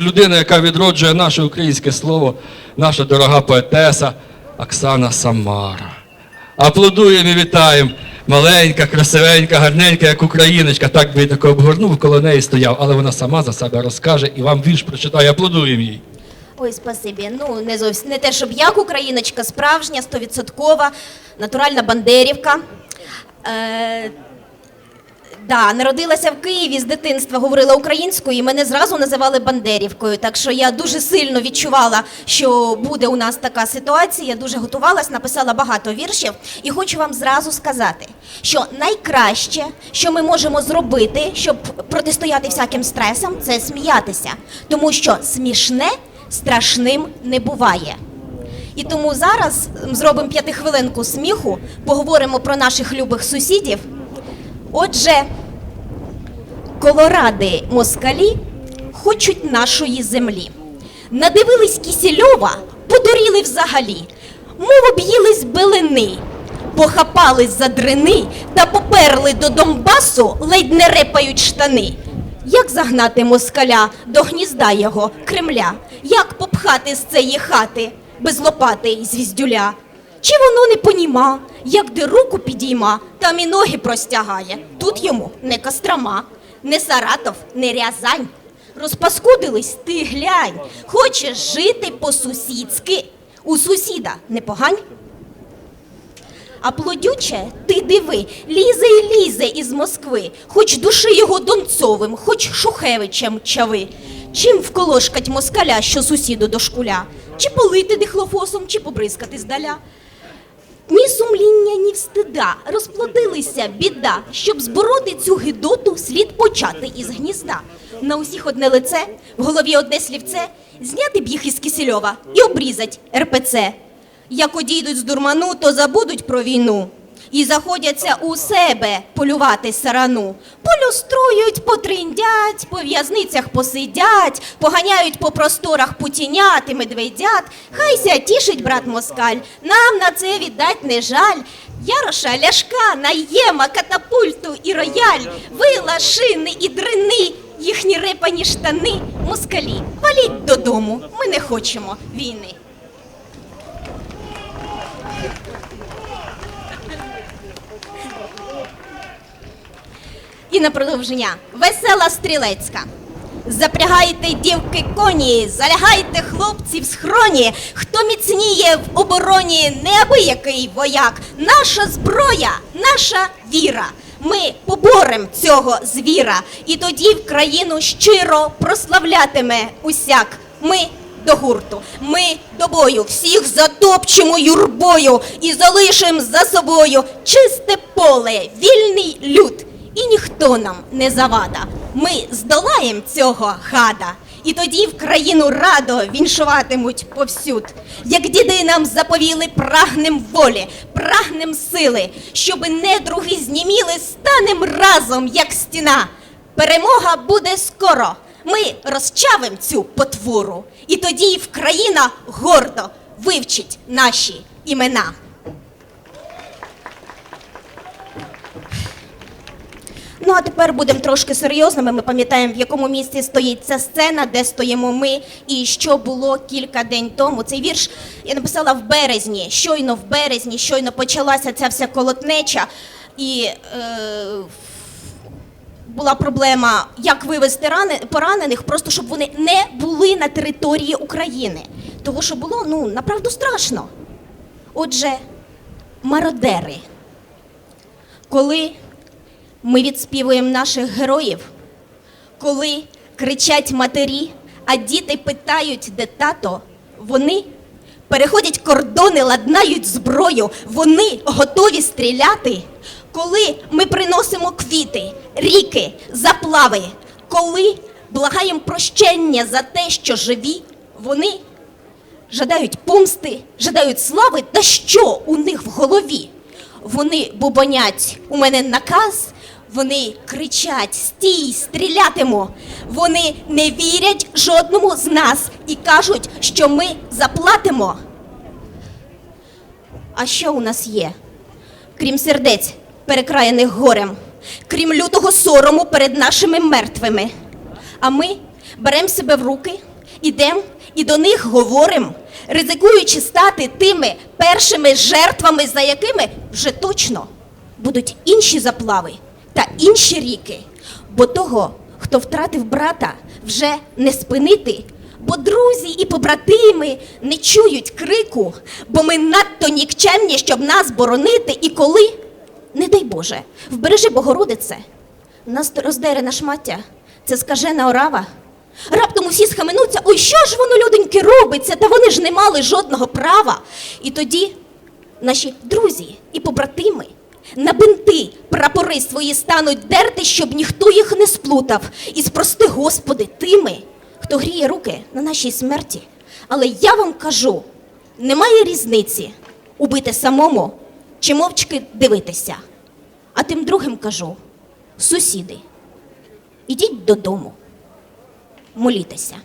Людина, яка відроджує наше українське слово, наша дорога поетеса Оксана Самара. Аплодуємо і вітаємо. Маленька, красивенька, гарненька, як україночка. Так би тако обгорнув, коло неї стояв, але вона сама за себе розкаже і вам вірш прочитає. Аплодуємо їй. Ой, спасибі. Ну, не зовсім не те, щоб як україночка, справжня, стовідсоткова, натуральна бандерівка. Е, да, народилася в Києві з дитинства, говорила українською, і мене зразу називали Бандерівкою. Так що я дуже сильно відчувала, що буде у нас така ситуація. Дуже готувалась, написала багато віршів. І хочу вам зразу сказати, що найкраще, що ми можемо зробити, щоб протистояти всяким стресам, це сміятися. Тому що смішне страшним не буває. І тому зараз зробимо п'ятихвилинку сміху, поговоримо про наших любих сусідів. Отже, колоради москалі хочуть нашої землі. Надивились Кісільова, подуріли взагалі, мов об'їлись билини, похапались за дрини та поперли до Донбасу, ледь не репають штани. Як загнати москаля до гнізда його Кремля? Як попхати з цієї хати без лопати й звіздюля? Чи воно не поніма, як де руку підійма, там і ноги простягає. Тут йому не Кострома, не Саратов, не Рязань. Розпаскудились ти глянь, хочеш жити по-сусідськи. У сусіда не погань. А плодюче, ти диви, лізе й лізе із Москви, хоч души його Донцовим, хоч Шухевичем чави. Чим вколошкать москаля, що сусіду до шкуля? Чи полити дихлофосом, чи побризкати здаля? Ні сумління, ні встида, розплодилися біда, щоб збороти цю гидоту, слід почати із гнізда. На усіх одне лице, в голові одне слівце, зняти б їх із Кисельова і обрізать РПЦ. Як одійдуть з дурману, то забудуть про війну. І заходяться у себе полювати сарану. Полюструють, потриндять, по в'язницях посидять, поганяють по просторах путінят і медведят. Хайся тішить брат москаль, нам на це віддать не жаль. Яроша, ляшка, наєма, катапульту і рояль, вила, шини і дрини, їхні репані штани, москалі. Валіть додому, ми не хочемо війни. І на продовження весела стрілецька. Запрягайте дівки коні, залягайте хлопці в схроні. Хто міцніє в обороні, неабиякий вояк. Наша зброя, наша віра. Ми поборем цього звіра, і тоді в країну щиро прославлятиме усяк. Ми до гурту, ми до бою, всіх затопчемо юрбою і залишим за собою чисте поле, вільний люд. І ніхто нам не завада. Ми здолаєм цього гада. І тоді в країну радо віншуватимуть повсюд. Як діди нам заповіли, прагнем волі, прагнем сили, щоби недруги зніміли, станем разом, як стіна. Перемога буде скоро. Ми розчавим цю потвору. І тоді в країна гордо вивчить наші імена. Ну а тепер будемо трошки серйозними. Ми пам'ятаємо, в якому місці стоїть ця сцена, де стоїмо ми, і що було кілька день тому. Цей вірш я написала в березні. Щойно в березні, щойно почалася ця вся колотнеча. І е, була проблема, як вивезти рани, поранених, просто щоб вони не були на території України. Того, що було ну направду страшно. Отже, мародери. Коли ми відспівуємо наших героїв, коли кричать матері, а діти питають, де тато, вони переходять кордони, ладнають зброю, вони готові стріляти. Коли ми приносимо квіти, ріки, заплави, коли благаємо прощення за те, що живі, вони жадають помсти, жадають слави, та що у них в голові? Вони бубонять, у мене наказ, вони кричать: стій, стрілятимо. Вони не вірять жодному з нас і кажуть, що ми заплатимо. А що у нас є? Крім сердець, перекраєних горем, крім лютого сорому перед нашими мертвими. А ми беремо себе в руки, ідемо і до них говоримо, ризикуючи стати тими першими жертвами, за якими вже точно будуть інші заплави та інші ріки. Бо того, хто втратив брата, вже не спинити. Бо друзі і побратими не чують крику, бо ми надто нікчемні, щоб нас боронити. І коли, не дай Боже, вбережи Богородице, нас роздере на шмаття, це скажена орава. Раптом усі схаменуться, ой, що ж воно, людоньки, робиться, та вони ж не мали жодного права. І тоді наші друзі і побратими на бинти прапори свої стануть дерти, щоб ніхто їх не сплутав. І спрости, Господи, тими, хто гріє руки на нашій смерті. Але я вам кажу, немає різниці убити самому чи мовчки дивитися. А тим другим кажу, сусіди, ідіть додому, молітеся.